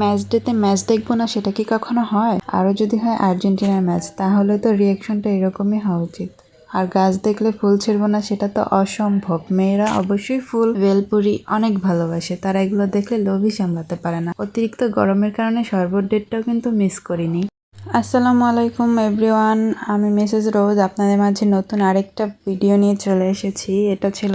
Match ডেতে match দেখব না, সেটা কি কখনো হয়? আরও যদি হয় আর্জেন্টিনার ম্যাচ, তাহলে তো রিয়াকশনটা এরকমই হওয়া উচিত। আর গাছ দেখলে ফুল ছিঁড়বো না, সেটা তো অসম্ভব। মেয়েরা অবশ্যই ফুল ভেলপুরি অনেক ভালোবাসে। তারা এগুলো দেখলে লোভই সামলাতে পারে না। অতিরিক্ত গরমের কারণে শরবত ডেটটাও কিন্তু মিস করিনি। আসসালামু আলাইকুম, এভরিওয়ান। আমি মিসেস রোজ, আপনাদের মাঝে নতুন আরেকটা ভিডিও নিয়ে চলে এসেছি। এটা ছিল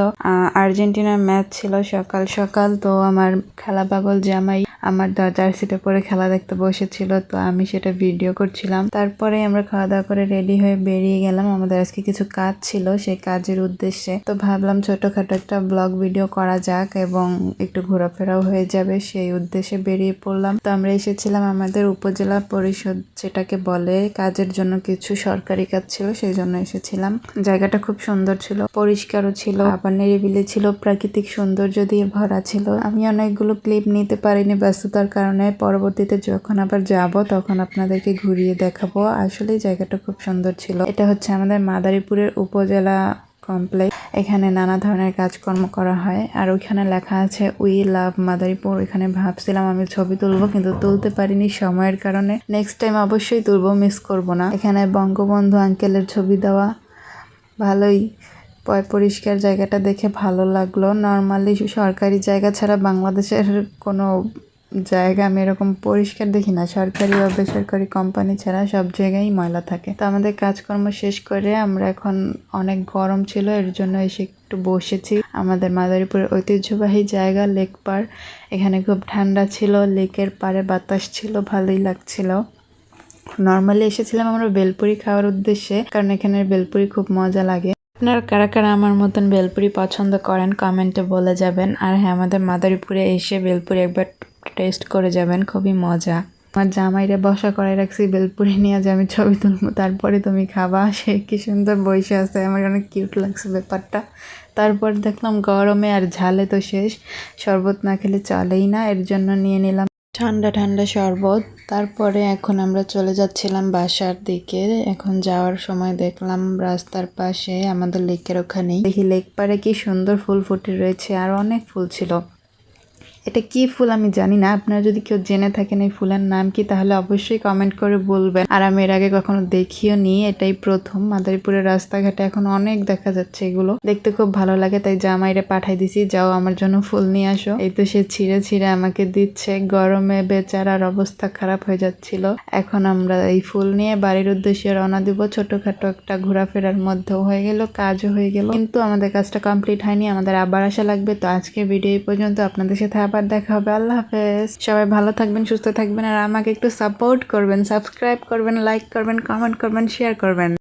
আর্জেন্টিনার ম্যাচ ছিল সকাল সকাল। তো আমার খেলা পাগল জামাই আমার দরজার সিটে পরে খেলা দেখতে বসেছিল, তো আমি সেটা ভিডিও করছিলাম। তারপরে আমরা খাওয়া দাওয়া করে রেডি হয়ে বেরিয়ে গেলাম। আমাদের আজকে কিছু কাজ ছিল সেই কাজের উদ্দেশ্যে। তো ভাবলাম ছোটখাটো একটা ব্লগ ভিডিও করা যাক এবং একটু ঘোরাফেরাও হয়ে যাবে সেই উদ্দেশ্যে বেরিয়ে পড়লাম। তো আমরা এসেছিলাম আমাদের উপজেলা পরিষদ যেটাকে বলে, কাজের জন্য কিছু সরকারি কাজ ছিল, সেই জন্য এসেছিলাম। জায়গাটা খুব সুন্দর ছিল, পরিষ্কারও ছিল, আবার নিরিবিলি ছিল, প্রাকৃতিক সৌন্দর্য দিয়ে ভরা ছিল। আমি অনেকগুলো ক্লিপ নিতে পারিনি ব্যস্ততার কারণে, পরবর্তীতে যখন আবার যাব, তখন আপনাদেরকে ঘুরিয়ে দেখাবো। আসলে জায়গাটা খুব সুন্দর ছিল। এটা হচ্ছে আমাদের মাদারীপুরের উপজেলা কমপ্লেক্স এখানে নানা ধরনের কাজকর্ম করা হয়। আর ওইখানে লেখা আছে উই লাভ মাদারীপুর এখানে ভাবছিলাম আমি ছবি তুলবো, কিন্তু তুলতে পারিনি সময়ের কারণে। নেক্সট টাইম অবশ্যই তুলবো মিস করব না। এখানে বঙ্গবন্ধু আঙ্কেলের ছবি দেওয়া। ভালোই পয় পরিষ্কার জায়গাটা দেখে ভালো লাগল। নর্মালি সরকারি জায়গা ছাড়া বাংলাদেশের কোনো জায়গা আমি এরকম পরিষ্কার দেখি না। সরকারি বা বেসরকারি কোম্পানি ছাড়া সব জায়গায় ময়লা থাকে। তো আমাদের কাজকর্ম শেষ করে আমরা এখন অনেক গরম ছিল, এর জন্য এসে একটু বসেছি। আমাদের মাদারীপুরের ঐতিহ্যবাহী জায়গা লেক পার এখানে খুব ঠান্ডা ছিল, লেকের পাড়ে বাতাস ছিল, ভালোই লাগছিল। নর্মালি এসেছিলাম আমরা বেলপুরি খাওয়ার উদ্দেশ্যে, কারণ এখানের বেলপুরি খুব মজা লাগে। আপনারা কারা কারা আমার মতন বেলপুরি পছন্দ করেন কমেন্টে বলে যাবেন। আর হ্যাঁ আমাদের মাদারীপুরে এসে বেলপুরি একবার টেস্ট করে যাবেন, খুবই মজা। আমার জামাইরে বসা করে রাখছি, বেলপুরি নিয়ে যে আমি ছবি তুলবো, তারপরে তুমি খাবা। সে কি সুন্দর বসে আছে, আমার অনেক কিউট লাগছে ব্যাপারটা। তারপর দেখলাম গরমে আর ঝালে তো শেষ, শরবত না খেলে চলেই না, এর জন্য নিয়ে নিলাম ঠান্ডা ঠান্ডা শরবত। তারপরে এখন আমরা চলে যাচ্ছিলাম বাসার দিকে, এখন যাওয়ার সময় দেখলাম রাস্তার পাশে আমাদের লেকের ওখানেই। দেখি লেক পাড়ে কি সুন্দর ফুল ফুটে রয়েছে, আর অনেক ফুল ছিল। এটা কি ফুল আমি জানি না। আপনারা যদি কেউ জেনে থাকেন এই ফুলের নাম কি, তাহলে অবশ্যই কমেন্ট করে বলবেন। আর আমি এর আগে কখনো দেখিও নি, এটাই প্রথম। মাদারীপুরের রাস্তাঘাটে এখন অনেক দেখা যাচ্ছে এগুলো। দেখতে খুব ভালো লাগে, তাই জামাইরে পাঠাই দিছি, যাও আমার জন্য ফুল নিয়ে আসো। এই তো সে ছিঁড়ে ছিঁড়ে আমাকে দিচ্ছে। গরমে বেচারার অবস্থা খারাপ হয়ে যাচ্ছিল। এখন আমরা এই ফুল নিয়ে বাড়ির উদ্দেশ্যে রওনা দিব। ছোটখাটো একটা ঘোরাফেরার মধ্যেও হয়ে গেল, কাজও হয়ে গেল। কিন্তু আমাদের কাজটা কমপ্লিট হয়নি, আমাদের আবার আসা লাগবে। তো আজকে ভিডিও এই পর্যন্ত। আপনাদের সাথে আবার দেখা হবে। আল্লাহ হাফেজ। সবাই ভালো থাকবেন, সুস্থ থাকবেন, আর আমাকে একটু সাপোর্ট করবেন সাবস্ক্রাইব করবেন লাইক করবেন কমেন্ট করবেন শেয়ার করবেন।